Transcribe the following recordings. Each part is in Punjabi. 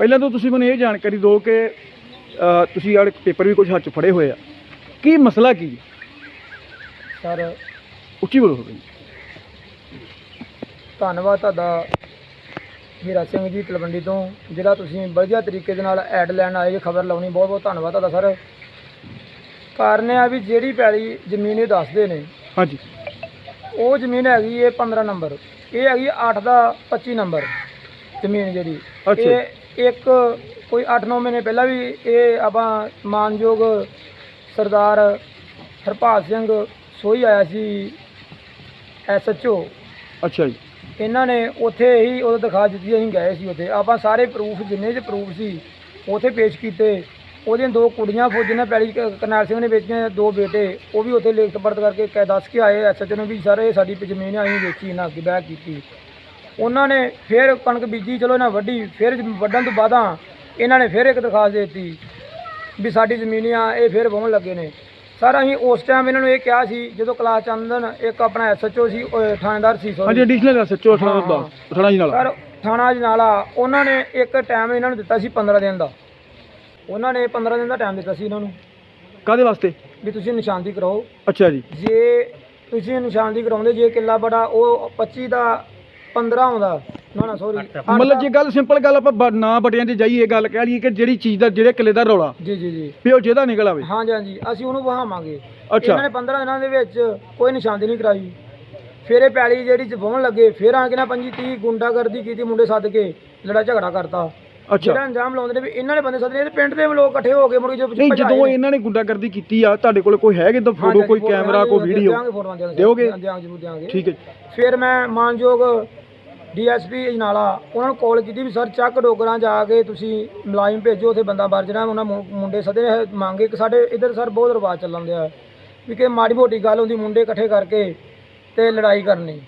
ਪਹਿਲਾਂ ਤਾਂ ਤੁਸੀਂ ਮੈਨੂੰ ਇਹ ਜਾਣਕਾਰੀ ਦਿਓ ਕਿ ਤੁਸੀਂ ਆਹ ਪੇਪਰ ਵੀ ਕੁਝ ਹੱਥ 'ਚ ਫੜੇ ਹੋਏ ਆ। ਕੀ ਮਸਲਾ ਕੀ? ਹੈ? ਸਰ। ਉੱਚੀ ਬੋਲੋ ਥੋੜ੍ਹਾ। ਧੰਨਵਾਦ ਤੁਹਾਡਾ। ਹੀਰਾ ਸਿੰਘ ਜੀ ਤਲਵੰਡੀ ਤੋਂ। ਜਿਹੜਾ ਤੁਸੀਂ ਵਧੀਆ ਤਰੀਕੇ ਦੇ ਨਾਲ ਐਡ ਲੈਣ ਆਏ ਜੇ ਖਬਰ ਲਾਉਣੀ ਬਹੁਤ ਬਹੁਤ ਧੰਨਵਾਦ ਤੁਹਾਡਾ ਸਰ। ਕਾਰਨ ਇਹ ਆ ਵੀ ਜਿਹੜੀ ਪੈਲੀ ਜ਼ਮੀਨ ਇਹ ਦੱਸਦੇ ਨੇ ਹਾਂਜੀ। ਉਹ ਜ਼ਮੀਨ ਹੈਗੀ ਇਹ 15 ਨੰਬਰ। ਇਹ ਹੈਗੀ 8 ਦਾ 25 ਨੰਬਰ ਜ਼ਮੀਨ ਜਿਹੜੀ। ਅੱਛਾ। ਇਹ ਇੱਕ ਕੋਈ 8-9 ਮਹੀਨੇ ਪਹਿਲਾਂ ਵੀ ਇਹ ਆਪਾਂ ਮਾਨਯੋਗ ਸਰਦਾਰ ਹਰਪਾਲ ਸਿੰਘ ਸੋਈ ਆਇਆ ਸੀ ਐਸਐਚਓ ਅੱਛਾ ਜੀ। ਇਹਨਾਂ ਨੇ ਉੱਥੇ ਹੀ ਉਹ ਦਿਖਾ ਦਿੱਤੀ ਅਸੀਂ ਗਏ ਸੀ ਉੱਥੇ। ਆਪਾਂ ਸਾਰੇ ਪ੍ਰੂਫ ਜਿੰਨੇ ਚ ਪ੍ਰੂਫ ਸੀ ਉੱਥੇ ਪੇਸ਼ ਕੀਤੇ। ਉਹਦੀਆਂ ਦੋ ਕੁੜੀਆਂ ਫੌਜੀ ਨੇ ਪੈਲੀ ਕਰਨੈਲ ਸਿੰਘ ਨੇ ਵੇਚੀਆਂ ਦੋ ਬੇਟੇ ਉਹ ਵੀ ਉੱਥੇ ਲੇਖ ਪੜਤ ਕਰਕੇ ਕਹਿ ਦੱਸ ਕੇ ਆਏ। ਐਸਐਚ ਨੂੰ ਵੀ ਸਰ ਇਹ ਸਾਡੀ ਜ਼ਮੀਨ ਆ, ਅਸੀਂ ਵੇਚੀ ਇਹਨਾਂ ਅੱਗੇ ਬਹਿ ਕੀਤੀ। ਉਹਨਾਂ ਨੇ ਫਿਰ ਕਣਕ ਬੀਜੀ ਚਲੋ ਇਹਨਾਂ ਵੱਢੀ ਫਿਰ ਵੱਢਣ ਤੋਂ ਬਾਅਦਾਂ ਇਹਨਾਂ ਨੇ ਫਿਰ ਇੱਕ ਦਰਖਾਸਤ ਦੇ ਦਿੱਤੀ ਵੀ ਸਾਡੀ ਜ਼ਮੀਨ ਆ ਇਹ ਫਿਰ ਵਾਹੁਣ ਲੱਗੇ ਨੇ। ਸਰ ਅਸੀਂ ਉਸ ਟਾਈਮ ਇਹਨਾਂ ਨੂੰ ਇਹ ਕਿਹਾ ਸੀ ਜਦੋਂ ਕਲਾਸ ਚੰਦਨ ਇੱਕ ਆਪਣਾ ਐਸਐਚਓ ਸੀ ਉਹ ਥਾਣੇਦਾਰ ਸੀ। ਹਾਂਜੀ ਐਡੀਸ਼ਨਲ ਹਾਂ। ਅਠਾਣਾ ਜੀ ਨਾਲ ਸਰ ਥਾਣਾ ਜਨਾਲਾ ਉਹਨਾਂ ਨੇ ਇੱਕ ਟਾਈਮ ਇਹਨਾਂ ਨੂੰ ਦਿੱਤਾ ਸੀ 15 ਦਿਨ ਦਾ। ਉਹਨਾਂ ਨੇ 15 ਦਿਨ ਦਾ ਟਾਈਮ ਦਿੱਤਾ ਸੀ ਇਹਨਾਂ ਨੂੰ। ਕਾਦੇ ਵਾਸਤੇ? ਵੀ ਤੁਸੀਂ ਨਿਸ਼ਾਨਦੀ ਕਰਾਓ। ਅੱਛਾ ਜੀ। ਜੇ ਤੁਸੀਂ ਨਿਸ਼ਾਨਦੀ ਕਰਾਉਂਦੇ ਜੇ ਕਿੱਲਾ ਬੜਾ ਉਹ 25 ਦਾ 15 ਆਉਂਦਾ। ਨਾ ਨਾ ਸੌਰੀ ਮਤਲਬ ਜੇ ਗੱਲ ਸਿੰਪਲ ਗੱਲ ਆਪਾਂ ਬ- ਨਾ ਬਟਿਆਂ 'ਚ ਜਾਈਏ ਗੱਲ ਕਹਿ ਲਈਏ ਕਿ ਜਿਹੜੀ ਚੀਜ਼ ਦਾ ਜਿਹੜੇ ਕਿਲੇ ਦਾ ਰੌਲਾ ਜੀ ਜੀ ਜੀ। ਵੀ ਉਹ ਜਿਹਦਾ ਨਿਕਲ ਆਵੇ। ਹਾਂਜੀ ਹਾਂਜੀ। ਅਸੀਂ ਉਹਨੂੰ ਵਹਾਵਾਂਗੇ। ਅੱਛਾ। ਇਹਨਾਂ ਨੇ 15 ਦਿਨਾਂ ਦੇ ਵਿੱਚ ਕੋਈ ਨਿਸ਼ਾਨਦੀ ਨਹੀਂ ਕਰਾਈ। ਫਿਰ ਇਹ ਪੈਲੀ ਜਿਹੜੀ ਜਵਾਉਣ ਲੱਗੇ ਫਿਰ ਆ ਕੇ ਨਾ 25 30 ਗੁੰਡਾਗਰਦੀ ਕੀਤੀ ਮੁੰਡੇ ਸੱਦ ਕੇ ਲੜਾ ਝਗੜਾ ਕਰਤਾ। ਅੱਛਾ। ਜਿਹੜਾ ਅੰਜਾਮ ਲਾਉਂਦੇ ਨੇ ਵੀ ਇਹਨਾਂ ਨੇ ਬੰਦੇ ਸੱਦਨੇ ਤੇ ਪਿੰਡ ਦੇ ਲੋਕ ਇਕੱਠੇ ਹੋ ਕੇ ਮੁੜ ਕੇ ਜੋ ਨਹੀਂ ਭਜਾਏ ਜਦੋਂ ਨੇ। ਇਹਨਾਂ ਨੇ ਗੁੰਡਾਗਰਦੀ ਕੀਤੀ ਆ ਤੁਹਾਡੇ ਕੋਲ ਕੋਈ ਹੈਗੇ ਤਾਂ ਫੋਟੋ ਹਾਂਜੀ, ਕੋਈ ਫੋਟੋ ਕੈਮਰਾ ਕੋਈ ਦਿਆਂਗੇ, ਵੀਡੀਓ ਦਿਆਂਗੇ ਫੋਟੋਆਂ ਦਿਆਂਗੇ ਦਿਓਗੇ? ਦਿਆਂਗੇ ਜ਼ਰੂਰ ਦਿਆਂਗੇ ਠੀਕ ਹੈ। ਜੀ। ਫਿਰ ਮੈਂ ਮਾਨਯੋਗ ਡੀਐਸਪੀ ਅਜਨਾਲਾ ਉਹਨਾਂ ਨੂੰ ਕਾਲ ਕੀਤੀ ਵੀ ਸਰ ਚੱਕ ਡੋਗਰਾਂ ਜਾ ਕੇ ਤੁਸੀਂ ਮੁਲਾਜ਼ਮ ਭੇਜੋ ਉੱਥੇ ਬੰਦਾ ਬਾਰ ਜਿਹੜਾ ਉਹਨਾਂ ਮੁੰ- ਮੁੰਡੇ ਸਦੇ ਨੇ ਮੰਗੇ ਕਿ ਸਾਡੇ ਇੱਧਰ ਸਰ ਬਹੁਤ ਰਿਵਾਜ ਚੱਲਣ ਦਿਆ ਵੀ ਕਿ ਮਾੜੀ ਮੋਟੀ ਗੱਲ ਹੁੰਦੀ ਮੁੰਡੇ ਇਕੱਠੇ ਕਰਕੇ ਤੇ ਲੜਾਈ ਕਰਨੀ।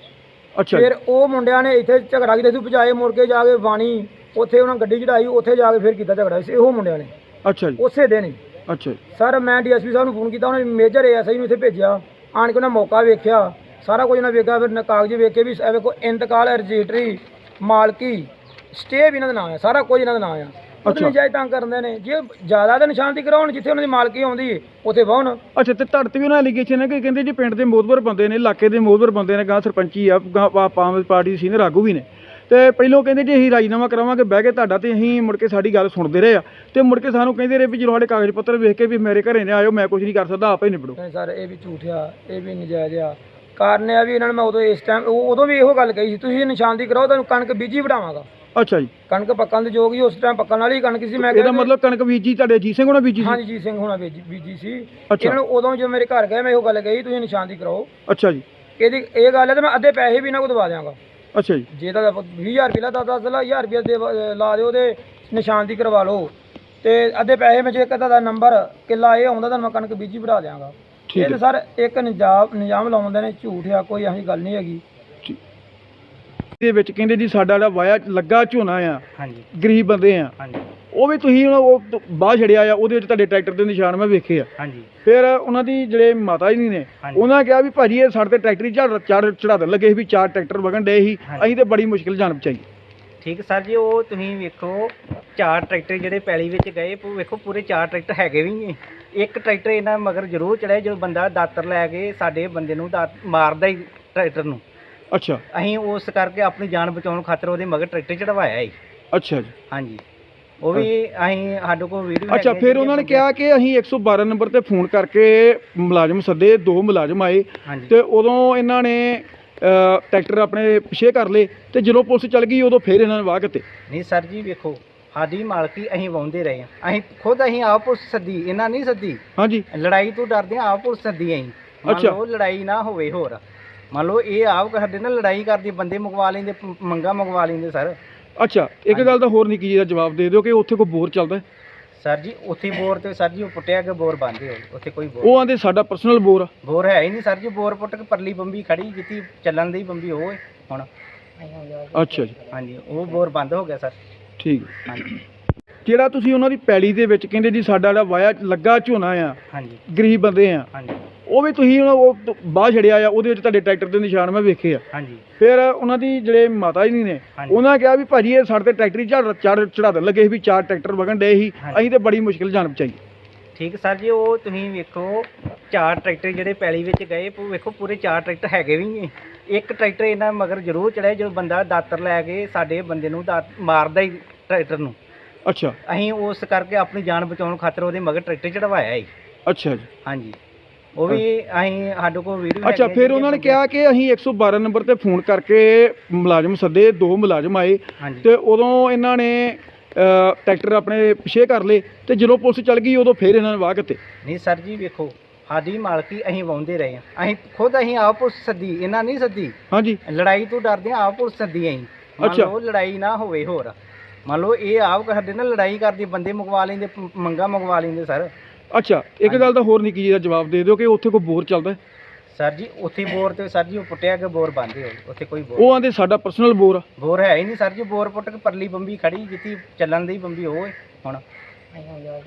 ਅੱਛਾ। ਜੀ। ਫਿਰ ਉਹ ਮੁੰਡਿਆਂ ਨੇ ਇੱਥੇ ਝਗੜਾ ਕੀਤਾ ਸੀ ਭਜਾਏ ਮੁੜ ਕੇ ਜਾ ਕੇ ਬਾਣੀ ਉੱਥੇ ਉਹਨਾਂ ਗੱਡੀ ਚੜਾਈ ਉੱਥੇ ਜਾ ਕੇ ਫਿਰ ਕੀਤਾ ਝਗੜਾ ਸੀ ਉਹ ਮੁੰਡਿਆਂ ਨੇ। ਅੱਛਾ ਜੀ। ਉਸੇ ਦਿਨ ਹੀ। ਅੱਛਾ ਜੀ। ਸਰ ਮੈਂ ਡੀਐਸਪੀ ਸਾਹਿਬ ਨੂੰ ਫੋਨ ਕੀਤਾ ਉਹਨਾਂ ਮੇਜਰ ਐਸਆਈ ਨੂੰ ਇੱਥੇ ਭੇਜਿਆ ਆਣ ਕੇ ਉਹਨਾਂ ਮੌਕਾ ਵੇਖਿਆ ਸਾਰਾ ਕੁਝ ਉਹਨਾਂ ਵੇਖਿਆ ਫਿਰ ਨ- ਕਾਗਜ਼ ਵੇਖ ਕੇ ਵੀ ਇਹ ਵੇਖੋ ਇੰਤਕਾਲ ਰਜਿਸਟਰੀ ਮਾਲਕੀ ਸਟੇ ਵੀ ਇਹਨਾਂ ਦਾ ਨਾਮ ਹੈ ਸਾਰਾ ਕੁਝ ਇਹਨਾਂ ਦਾ ਨਾਮ ਆ। ਅੱਛਾ। ਨਜਾਇਜ਼ ਤੰਗ ਕਰਦੇ ਨੇ। ਜੇ ਜ਼ਿਆਦਾ ਤਾਂ ਨਿਸ਼ਾਨਤੀ ਕਰਾਉਣ ਜਿੱਥੇ ਉਹਨਾਂ ਦੀ ਮਾਲਕੀ ਆਉਂਦੀ ਹੈ ਉੱਥੇ ਵਾਹਣ ਅੱਛਾ ਤੇ ਤੁਹਾਡੇ ਤੇ ਵੀ ਉਹਨਾਂ ਐਲੀਗੇਸ਼ਨ ਹੈ ਕਿ ਕਹਿੰਦੇ ਜੀ ਪਿੰਡ ਦੇ ਮੋਦਵਰ ਬੰਦੇ ਨੇ ਇਲਾਕੇ ਦੇ ਮੋਦਵਰ ਬੰਦੇ ਨੇ ਗਾਂ ਸਰਪੰਚੀ ਆ ਪਾਮ ਪਾਰਟੀ ਦੇ ਸੀਨੀਅਰ ਆਗੂ ਵੀ ਨੇ। ਤੇ ਪਹਿਲੋਂ ਕਹਿੰਦੇ ਜੀ ਅਸੀਂ ਰਾਜੀਨਾਮਾ ਕਰਾਵਾਂਗੇ ਬਹਿ ਕੇ ਤੁਹਾਡਾ ਤੇ ਅਸੀਂ ਮੁੜ ਕੇ ਸਾਡੀ ਗੱਲ ਸੁਣਦੇ ਰਹੇ ਆ। ਤੇ ਮੁੜ ਕੇ ਸਾਨੂੰ ਕਹਿੰਦੇ ਰਹੇ ਵੀ ਜਦੋਂ ਸਾਡੇ ਕਾਗਜ਼ ਪੱਤਰ ਵੇਖ ਕੇ ਵੀ ਮੇਰੇ ਘਰੇ ਨੇ ਆਇਓ ਮੈਂ ਕੁਝ ਨਹੀਂ ਕਰ ਸਕਦਾ ਆਪੇ ਨਿਬੜੋ। ਸਰ ਇਹ ਵੀ ਝੂਠ ਆ ਇਹ ਵੀ ਨਜਾਇਜ਼ ਆ। ਕਾਰਨ ਇਹ ਆ ਵੀ ਇਹਨਾਂ ਨੇ ਮੈਂ ਉਦੋਂ ਇਸ ਟਾਈਮ ਉਦੋਂ ਵੀ ਇਹੋ ਗੱਲ ਕਹੀ ਸੀ ਤੁਸੀਂ ਨਿਸ਼ਾਨਦੀ ਕਰਾਓ ਤੁਹਾਨੂੰ ਕਣਕ ਬੀਜੀ ਵਡਾਵਾਂਗਾ। ਅੱਛਾ ਜੀ। ਕਣਕ ਪੱਕਣ ਦੇ ਯੋਗ ਹੀ ਉਸ ਟਾਈਮ ਪੱਕਣ ਵਾਲੀ ਕਣਕ ਸੀ ਮੈਂ ਇਹਦਾ ਕਿਹਾ ਮਤਲਬ ਕਣਕ ਬੀਜੀ ਤੁਹਾਡੇ ਅਜੀਤ ਸਿੰਘ ਹੋਣਾ ਬੀਜੀ ਸੀ? ਹਾਂਜੀ ਜੀ ਸਿੰਘ ਹੋਣਾ ਬੀਜੀ ਬੀਜੀ ਸੀ। ਅੱਛਾ। ਇਹਨਾਂ ਨੂੰ ਉਦੋਂ ਜਦੋਂ ਮੇਰੇ ਘਰ ਗਏ ਮੈਂ ਇਹੋ ਗੱਲ ਕਹੀ ਤੁਸੀਂ ਨਿਸ਼ਾਨਦੀ ਕਰਾਓ। ਅੱਛਾ ਜੀ। ਇਹਦੀ ਇਹ ਗੱਲ ਹੈ ਤੇ ਮੈਂ ਅੱਧੇ ਪੈਸੇ ਵੀ ਇਹਨਾਂ ਕੋਲ ਦਵਾ ਦਿਆਂਗਾ। ਅੱਛਾ ਜੀ। ਜੇ ਤਾਂ 20000 ਰੁਪਏ ਲਾ 10 ਲਾ 1000 ਰੁਪਏ ਦੇ ਲਾ ਦਿਓ ਤੇ ਨਿਸ਼ਾਨਦੀ ਕਰਵਾ ਲਓ। ਤੇ ਅੱਧੇ ਪੈਸੇ ਮੈਂ ਜੇ ਇੱਕ ਦਾ ਨੰਬਰ ਕਿੱਲਾ ਇਹ ਆਉਂਦਾ ਤਾਂ ਮੈਂ ਕਣਕ ਬੀਜੀ ਵਧਾ ਦਿਆਂਗਾ। ਠੀਕ ਇਹ ਤਾਂ ਸਰ ਇੱਕ ਨਿਜਾਮ ਨਿਜਾਮ ਲਾਉਂਦੇ ਨੇ ਝੂਠ ਆ ਕੋਈ ਜਿਹੀ ਗੱਲ ਨਹੀਂ ਹੈਗੀ। ਦੇ ਵਿੱਚ ਕਹਿੰਦੇ ਜੀ ਸਾਡਾ ਜਿਹੜਾ ਵਾਇਆ ਲੱਗਾ ਝੋਨਾ ਆ ਹਾਂਜੀ। ਗਰੀਬ ਬੰਦੇ ਆ। ਹਾਂਜੀ। ਉਹ ਵੀ ਤੁਸੀਂ ਹੁਣ ਉਹ ਤੋਂ ਬਾਹਰ ਛੜਿਆ ਆ ਉਹਦੇ ਵਿੱਚ ਤੁਹਾਡੇ ਟਰੈਕਟਰ ਦੇ ਨਿਸ਼ਾਨ ਮੈਂ ਵੇਖੇ ਆ। ਹਾਂਜੀ। ਫਿਰ ਉਹਨਾਂ ਦੀ ਜਿਹੜੇ ਮਾਤਾ ਜੀ ਨੇ ਹਾਂਜੀ। ਉਹਨਾਂ ਕਿਹਾ ਵੀ ਭਾਜੀ ਇਹ ਸਾਡੇ ਤੇ ਟਰੈਕਟਰ ਹੀ ਝੜ ਚੜ ਚੜਾਦਣ ਲੱਗੇ ਸੀ ਵੀ ਚਾਰ ਟਰੈਕਟਰ ਵਗਣ ਡਏ ਸੀ। ਹਾਂਜੀ। ਅਸੀਂ ਤੇ ਬੜੀ ਮੁਸ਼ਕਿਲ ਜਾਨ ਬਚਾਈ। ਠੀਕ ਸਰ ਜੀ ਉਹ ਤੁਸੀਂ ਵੇਖੋ ਚਾਰ ਟਰੈਕਟਰ ਜਿਹੜੇ ਪੈਲੀ ਵਿੱਚ ਗਏ ਪੂ ਵੇਖੋ ਪੂਰੇ ਚਾਰ ਟਰੈਕਟਰ ਹੈਗੇ ਵੀ ਨੇ ਇੱਕ ਟਰੈਕਟਰ ਇਹਨਾਂ ਮਗਰ ਜ਼ਰੂਰ ਚੜਿਆ ਜਦੋਂ ਬੰਦਾ ਦਾਤਰ ਲੈ ਕੇ ਸਾਡੇ ਬੰਦੇ ਨੂੰ ਦਾਤ ਮਾਰਦਾ ਹੀ ਟਰੈਕਟਰ ਨੂੰ। ਅੱਛਾ। ਅਸੀਂ ਉਸ ਕਰਕੇ ਆਪਣੀ ਜਾਨ ਬਚਾਉਣ ਖਾਤਰ ਉਹਦੇ ਮਗਰ ਟਰੈਕਟਰ ਚੜਵਾਇਆ ਹੈ ਅੱਛਾ ਜੀ। ਹਾਂਜੀ। ਉਹ ਵੀ ਅਸੀਂ ਸਾਡੇ ਕੋਲ ਵੀਡੀਓ ਅੱਛਾ ਫਿਰ ਉਹਨਾਂ ਨੇ ਕਿਹਾ ਕਿ ਅਸੀਂ 112 ਨੰਬਰ ਤੇ ਫੋਨ ਕਰਕੇ ਮੁਲਾਜ਼ਮ ਸੱਦੇ ਦੋ ਮੁਲਾਜ਼ਮ ਆਏ ਤੇ ਉਦੋਂ ਇਹਨਾਂ ਨੇ ਟਰੈਕਟਰ ਆਪਣੇ ਪਿੱਛੇ ਕਰ ਲਏ ਤੇ ਜਦੋਂ ਪੁਲਿਸ ਚੱਲ ਗਈ ਉਦੋਂ ਫਿਰ ਇਹਨਾਂ ਨੇ ਵਾਹ ਕਿਤੇ। ਨਹੀਂ ਸਰ ਜੀ ਵੇਖੋ ਸਾਡੀ ਮਾਲਕੀ ਅਸੀਂ ਵਾਉਂਦੇ ਰਹੇ ਹਾਂ। ਅਸੀਂ ਖੁਦ ਅਸੀਂ ਆਪ ਪੁਲਿਸ ਸੱਦੀ ਇਹਨਾਂ ਨਹੀਂ ਸੱਦੀ। ਹਾਂਜੀ। ਲੜਾਈ ਤੋਂ ਡਰਦੇ ਹਾਂ ਆਪ ਪੁਲਿਸ ਸੱਦੀ ਅਸੀਂ। ਮੰਨ ਅੱਛਾ। ਲਓ ਲੜਾਈ ਨਾ ਹੋਵੇ ਹੋਰ। ਮੰਨ ਲਓ ਇਹ ਆਪ ਸਾਡੇ ਨਾਲ ਲੜਾਈ ਕਰਦੀ ਬੰਦੇ ਮੰਗਵਾ ਲੈਂਦੇ ਪ- ਮੰਗਾ ਮੰਗਵਾ ਲੈਂਦੇ ਸਰ। ਅੱਛਾ ਇੱਕ ਗੱਲ ਦਾ ਹੋਰ ਨਿੱਕੀ ਦਾ ਜਵਾਬ ਦੇ ਦਿਓ ਕਿ ਉੱਥੇ ਕੋਈ ਬੋਰ ਚੱਲਦਾ ਹੈ? ਸਰ ਜੀ ਉੱਥੇ ਬੋਰ ਤੇ ਸਰ ਜੀ ਉਹ ਪੁੱਟਿਆ ਕੇ ਬੋਰ ਬੰਦੇ ਹੋ ਉੱਥੇ ਕੋਈ ਬੋਰ ਉਹ ਆਂਦੇ ਸਾਡਾ ਪਰਸਨਲ ਬੋਰ ਆ। ਬੋਰ ਹੈ ਹੀ ਨਹੀਂ ਸਰ ਜੀ ਬੋਰ ਪੁੱਟ ਕੇ ਪਰਲੀ ਬੰਬੀ ਖੜੀ ਜਿੱਤੀ ਚੱਲਣ ਦੀ ਬੰਬੀ ਉਹ ਹੈ ਹੁਣ। ਅੱਛਾ ਜੀ। ਹਾਂਜੀ ਉਹ ਬੋਰ ਬੰਦ ਹੋ ਗਿਆ ਸਰ। ਠੀਕ ਹੈ। ਹਾਂਜੀ। ਜਿਹੜਾ ਤੁਸੀਂ ਉਹਨਾਂ ਦੀ ਪੈਲੀ ਦੇ ਵਿੱਚ ਕਹਿੰਦੇ ਜੀ ਸਾਡਾ ਜਿਹੜਾ ਵਾਇਆ ਲੱਗਾ ਝੋਨਾ ਆ ਹਾਂਜੀ। ਗਰੀਬ ਬੰਦੇ ਆ ਹਾਂਜੀ। ਉਹ ਵੀ ਤੁਸੀਂ ਉਹਨਾਂ- ਉਹ ਤੋਂ ਬਾਹਰ ਛੜਿਆ ਆ ਉਹਦੇ ਵਿੱਚ ਤੁਹਾਡੇ ਟਰੈਕਟਰ ਦੇ ਨਿਸ਼ਾਨ ਮੈਂ ਵੇਖੇ ਆ। ਹਾਂਜੀ। ਫਿਰ ਉਹਨਾਂ ਦੀ ਜਿਹੜੇ ਮਾਤਾ ਜੀ ਨੇ ਹਾਂਜੀ। ਉਹਨਾਂ ਕਿਹਾ ਵੀ ਭਾਜੀ ਇਹ ਸਾਡੇ ਤੇ ਟਰੈਕਟਰ ਹੀ ਝੜ ਚੜ ਚੜਾਦਣ ਲੱਗੇ ਸੀ ਵੀ ਚਾਰ ਟਰੈਕਟਰ ਵਗਣ ਡਏ ਸੀ। ਹਾਂਜੀ। ਅਸੀਂ ਤੇ ਬੜੀ ਮੁਸ਼ਕਿਲ ਜਾਨ ਬਚਾਈ। ਠੀਕ ਸਰ ਜੀ ਉਹ ਤੁਸੀਂ ਵੇਖੋ ਚਾਰ ਟਰੈਕਟਰ ਜਿਹੜੇ ਪੈਲੀ ਵਿੱਚ ਗਏ ਪੂ ਵੇਖੋ ਪੂਰੇ ਚਾਰ ਟਰੈਕਟਰ ਹੈਗੇ ਵੀ ਨੇ ਇੱਕ ਟਰੈਕਟਰ ਇਹਨਾਂ ਮਗਰ ਜ਼ਰੂਰ ਚੜਿਆ ਜਦੋਂ ਬੰਦਾ ਦਾਤਰ ਲੈ ਕੇ ਸਾਡੇ ਬੰਦੇ ਨੂੰ ਦਾਤ ਮਾਰਦਾ ਹੀ ਟਰੈਕਟਰ ਨੂੰ। ਅੱਛਾ। ਅਸੀਂ ਉਸ ਕਰਕੇ ਆਪਣੀ ਜਾਨ ਬਚਾਉਣ ਖਾਤਰ ਉਹਦੇ ਮਗਰ ਟਰੈਕਟਰ ਚੜਵਾਇਆ ਜੀ ਅੱਛਾ ਜੀ। ਹਾਂਜੀ। ਉਹ ਵੀ ਅਸੀਂ ਸਾਡੇ ਕੋਲ ਵੀਡੀਓ ਅੱਛਾ ਫਿਰ ਉਹਨਾਂ ਨੇ ਕਿਹਾ ਕਿ ਅਸੀਂ 112 ਨੰਬਰ ਤੇ ਫੋਨ ਕਰਕੇ ਮੁਲਾਜ਼ਮ ਸੱਦੇ ਦੋ ਮੁਲਾਜ਼ਮ ਆਏ ਹਾਂਜੀ। ਤੇ ਉਦੋਂ ਇਹਨਾਂ ਨੇ ਅ, ਟਰੈਕਟਰ ਆਪਣੇ ਪਿਛੇ ਕਰ ਲਏ ਤੇ ਜਦੋਂ ਪੁਲਿਸ ਚੱਲ ਗਈ ਉਦੋਂ ਫਿਰ ਇਹਨਾਂ ਨੇ ਵਾਹ ਕੀਤੇ। ਨਹੀਂ ਸਰ ਜੀ ਵੇਖੋ ਸਾਡੀ ਮਾਲਕੀ ਅਸੀਂ ਵਾਉਂਦੇ ਰਹੇ ਹਾਂ। ਅਸੀਂ ਖੁਦ ਅਸੀਂ ਆਪ ਪੁਲਿਸ ਸੱਦੀ ਇਹਨਾਂ ਨਹੀਂ ਸੱਦੀ। ਹਾਂਜੀ। ਲੜਾਈ ਤੋਂ ਡਰਦੇ ਹਾਂ ਆਪ ਪੁਲਿਸ ਸੱਦੀ ਅਸੀਂ। ਮੰਨ ਅੱਛਾ। ਲਓ ਲੜਾਈ ਨਾ ਹੋਵੇ ਹੋਰ। ਮੰਨ ਲਓ ਇਹ ਆਪ ਸਾਡੇ ਨਾਲ ਲੜਾਈ ਕਰਦੀ ਬੰਦੇ ਮੰਗਵਾ ਲੈਂਦੇ ਪ- ਮੰਗਾ ਮੰਗਵਾ ਲੈਂਦੇ ਸਰ। ਅੱਛਾ ਇੱਕ ਗੱਲ ਦਾ ਹੋਰ ਨਿੱਕੀ ਜਿਹੀ ਦਾ ਜਵਾਬ ਦੇ ਦਿਓ ਕਿ ਉੱਥੇ ਕੋਈ ਬੋਰ ਚੱਲਦਾ ਹੈ? ਸਰ ਜੀ ਉੱਥੇ ਬੋਰ ਤੇ ਸਰ ਜੀ ਉਹ ਪੁੱਟਿਆ ਕੇ ਬੋਰ ਬੰਦੇ ਹੋ ਉੱਥੇ ਕੋਈ ਬੋਰ ਉਹ ਆਂਦੇ ਸਾਡਾ ਪਰਸਨਲ ਬੋਰ ਆ। ਬੋਰ ਹੈ ਹੀ ਨਹੀਂ ਸਰ ਜੀ ਬੋਰ ਪੁੱਟ ਕੇ ਪਰਲੀ ਬੰਬੀ ਖੜੀ ਜਿੱਤੀ ਚੱਲਣ ਦੀ ਬੰਬੀ ਉਹ ਹੈ ਹੁਣ।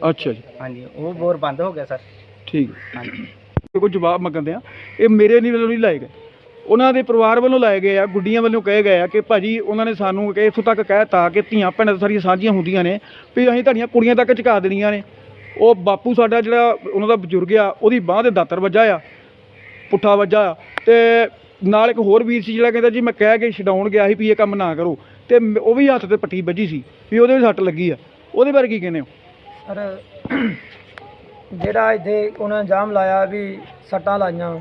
ਅੱਛਾ ਜੀ। ਹਾਂਜੀ ਉਹ ਬੋਰ ਬੰਦ ਹੋ ਗਿਆ ਸਰ। ਠੀਕ ਹੈ। ਹਾਂਜੀ। ਕੋਈ ਜਵਾਬ ਮੰਗਦੇ ਆ ਇਹ ਮੇਰੇ ਨਹੀਂ ਵੱਲੋਂ ਨਹੀਂ ਲਾਏ ਗਏ। ਉਹਨਾਂ ਦੇ ਪਰਿਵਾਰ ਵੱਲੋਂ ਲਾਏ ਗਏ ਆ ਗੁੱਡੀਆਂ ਵੱਲੋਂ ਕਹੇ ਗਏ ਆ ਕਿ ਭਾਜੀ ਉਹਨਾਂ ਨੇ ਸਾਨੂੰ ਕਿ ਇੱਥੋਂ ਤੱਕ ਕਹਿਤਾ ਕਿ ਧੀਆਂ ਭੈਣਾਂ ਤਾਂ ਸਾਰੀਆਂ ਸਾਂਝੀਆਂ ਹੁੰਦੀਆਂ ਨੇ ਵੀ ਅਸੀਂ ਤੁਹਾਡੀਆਂ ਕੁੜੀਆਂ ਤੱਕ ਝੁਕਾ ਦੇਣੀਆਂ ਨੇ। ਉਹ ਬਾਪੂ ਸਾਡਾ ਜਿਹੜਾ ਉਹਨਾਂ ਦਾ ਬਜ਼ੁਰਗ ਆ, ਉਹਦੀ ਬਾਹ 'ਤੇ ਦਾਤਰ ਵੱਜਾ ਆ, ਪੁੱਠਾ ਵੱਜਾ ਆ। ਤੇ ਨਾਲ ਇੱਕ ਹੋਰ ਵੀਰ ਸੀ ਜਿਹੜਾ ਕਹਿੰਦਾ ਜੀ, ਮੈਂ ਕਹਿ ਕੇ ਛਡਾਉਣ ਗਿਆ ਸੀ ਵੀ ਇਹ ਕੰਮ ਨਾ ਕਰੋ। ਤੇ ਉਹ ਵੀ ਹੱਥ ਤੇ ਪੱਟੀ ਵੱਜੀ ਸੀ ਵੀ ਉਹਦੇ ਵੀ ਸੱਟ ਲੱਗੀ ਆ। ਉਹਦੇ ਬਾਰੇ ਕੀ ਕਹਿੰਦੇ ਹੋ? ਸਰ, ਜਿਹੜਾ ਇੱਥੇ ਉਹਨਾਂ ਨੇ ਲਾਇਆ ਵੀ ਸੱਟਾਂ ਲਾਈਆਂ,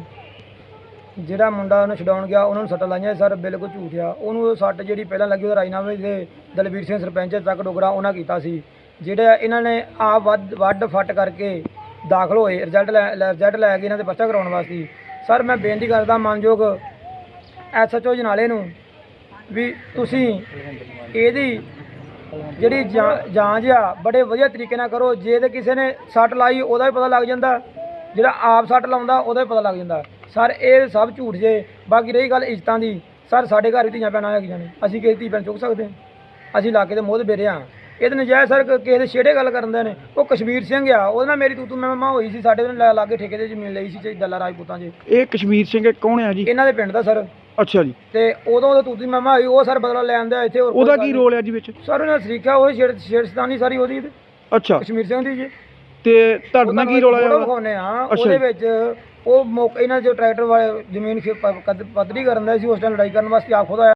ਜਿਹੜਾ ਮੁੰਡਾ ਉਹਨੂੰ ਛਡਾਉਣ ਗਿਆ, ਉਹਨਾਂ ਨੂੰ ਸੱਟਾਂ ਲਾਈਆਂ ਸਰ, ਬਿਲਕੁਲ ਝੂਠ ਆ। ਉਹਨੂੰ ਸੱਟ ਜਿਹੜੀ ਪਹਿਲਾਂ ਲੱਗੀ, ਉਹਦਾ ਰਾਜਨਾਮੇ ਦੇ ਦਲਵੀਰ ਸਿੰਘ ਸਰਪੰਚ ਤੱਕ ਡੋਗਰਾ ਉਹਨਾਂ ਕੀਤਾ ਸੀ। ਜਿਹੜਾ ਇਹਨਾਂ ਨੇ ਆਪ ਵੱਧ, ਵੱਡ ਫੱਟ ਕਰਕੇ ਦਾਖਲ ਹੋਏ ਰਿਜ਼ਲਟ ਲੈ, ਲੈ- ਰਿਜ਼ਲਟ ਲੈ ਕੇ ਇਹਨਾਂ ਦੇ ਪਰਚਾ ਕਰਾਉਣ ਵਾਸਤੇ। ਸਰ, ਮੈਂ ਬੇਨਤੀ ਕਰਦਾ ਮਾਨਯੋਗ ਐਸਐਚਓ ਜਨਾਲੇ ਨੂੰ ਵੀ ਤੁਸੀਂ ਇਹਦੀ ਜਿਹੜੀ ਜਾਂ- ਜਾਂਚ ਆ, ਬੜੇ ਵਧੀਆ ਤਰੀਕੇ ਨਾਲ ਕਰੋ। ਜੇ ਤੇ ਕਿਸੇ ਨੇ ਸੱਟ ਲਾਈ, ਉਹਦਾ ਵੀ ਪਤਾ ਲੱਗ ਜਾਂਦਾ। ਜਿਹੜਾ ਆਪ ਸੱਟ ਲਾਉਂਦਾ, ਉਹਦਾ ਵੀ ਪਤਾ ਲੱਗ ਜਾਂਦਾ। ਸਰ, ਇਹ ਸਭ ਝੂਠ ਜੇ। ਬਾਕੀ ਰਹੀ ਗੱਲ ਇੱਜ਼ਤਾਂ ਦੀ। ਸਰ, ਸਾਡੇ ਘਰ ਵੀ ਧੀਆਂ ਭੈਣਾਂ ਹੈਗੀਆਂ ਨੇ। ਅਸੀਂ ਕਿਸੇ ਧੀ ਭੈਣ ਚੁੱਕ ਸਕਦੇ ਅਸੀਂ ਇਲਾਕੇ ਦੇ ਮੋਹ ਦੇ ਬੇਰੇ ਹਾਂ। ਇਹ ਤਾਂ ਨਜਾਇਜ਼ ਸਰ ਕ- ਕਿਸੇ ਦੇ ਛੇੜੇ ਗੱਲ ਕਰਨ ਦੇ ਨੇ। ਉਹ ਕਸ਼ਮੀਰ ਸਿੰਘ ਆ ਉਹਦੇ ਨਾਲ ਮੇਰੀ ਤੂੰ ਤੂੰ ਮੈਂ ਮੈਂ ਹੋਈ ਸੀ ਸਾਡੇ ਨਾਲ ਲਾ- ਲਾਗੇ ਠੇਕੇ ਤੇ ਜ਼ਮੀਨ ਲਈ ਸੀ ਜੀ ਦੱਲਾ ਰਾਜਪੂਤਾਂ 'ਚ ਇਹ ਕਸ਼ਮੀਰ ਸਿੰਘ ਕੌਣ ਆ ਜੀ? ਇਹਨਾਂ ਦੇ ਪਿੰਡ ਦਾ ਸਰ। ਅੱਛਾ ਜੀ। ਤੇ ਉਦੋਂ ਉਹ ਤੂਤੀ ਮਾਮਾ ਹੋਈ ਉਹ ਸਰ ਬਦਲਾ ਲੈ ਆਂਦਾ ਇੱਥੇ ਹੋਰ ਕੋਈ ਉਹਦਾ ਗੱਲ ਕੀ ਨਹੀਂ। ਰੋਲ ਹੈ ਜੀ ਵਿੱਚ? ਸਰ ਉਹਨਾਂ ਸਰੀਕਾ ਉਹ ਛੇੜ ਛੇੜਸਤਾਨੀ ਸਾਰੀ ਉਹਦੀ ਤੇ। ਅੱਛਾ। ਕਸ਼ਮੀਰ ਸਿੰਘ ਦੀ ਜੀ। ਤੇ ਤੁਹਾਡੇ ਨਾਲ ਕੀ ਰੋਲ ਫੋਟੋ ਆ ਵਿਖਾਉਂਦੇ ਆ ਅੱਛਾ ਉਹਦੇ ਜੀ। ਵਿੱਚ ਉਹ ਮੌਕੇ ਇਹਨਾਂ ਜੋ ਟਰੈਕਟਰ ਵਾਲੇ ਜ਼ਮੀਨ ਖੇ- ਪ- ਕਦ- ਪੱਧਰੀ ਕਰਨ ਦਾ ਸੀ ਉਸ ਟਾਈਮ ਲੜਾਈ ਕਰਨ ਵਾਸਤੇ ਆਪ ਖੁਦ ਆਇਆ।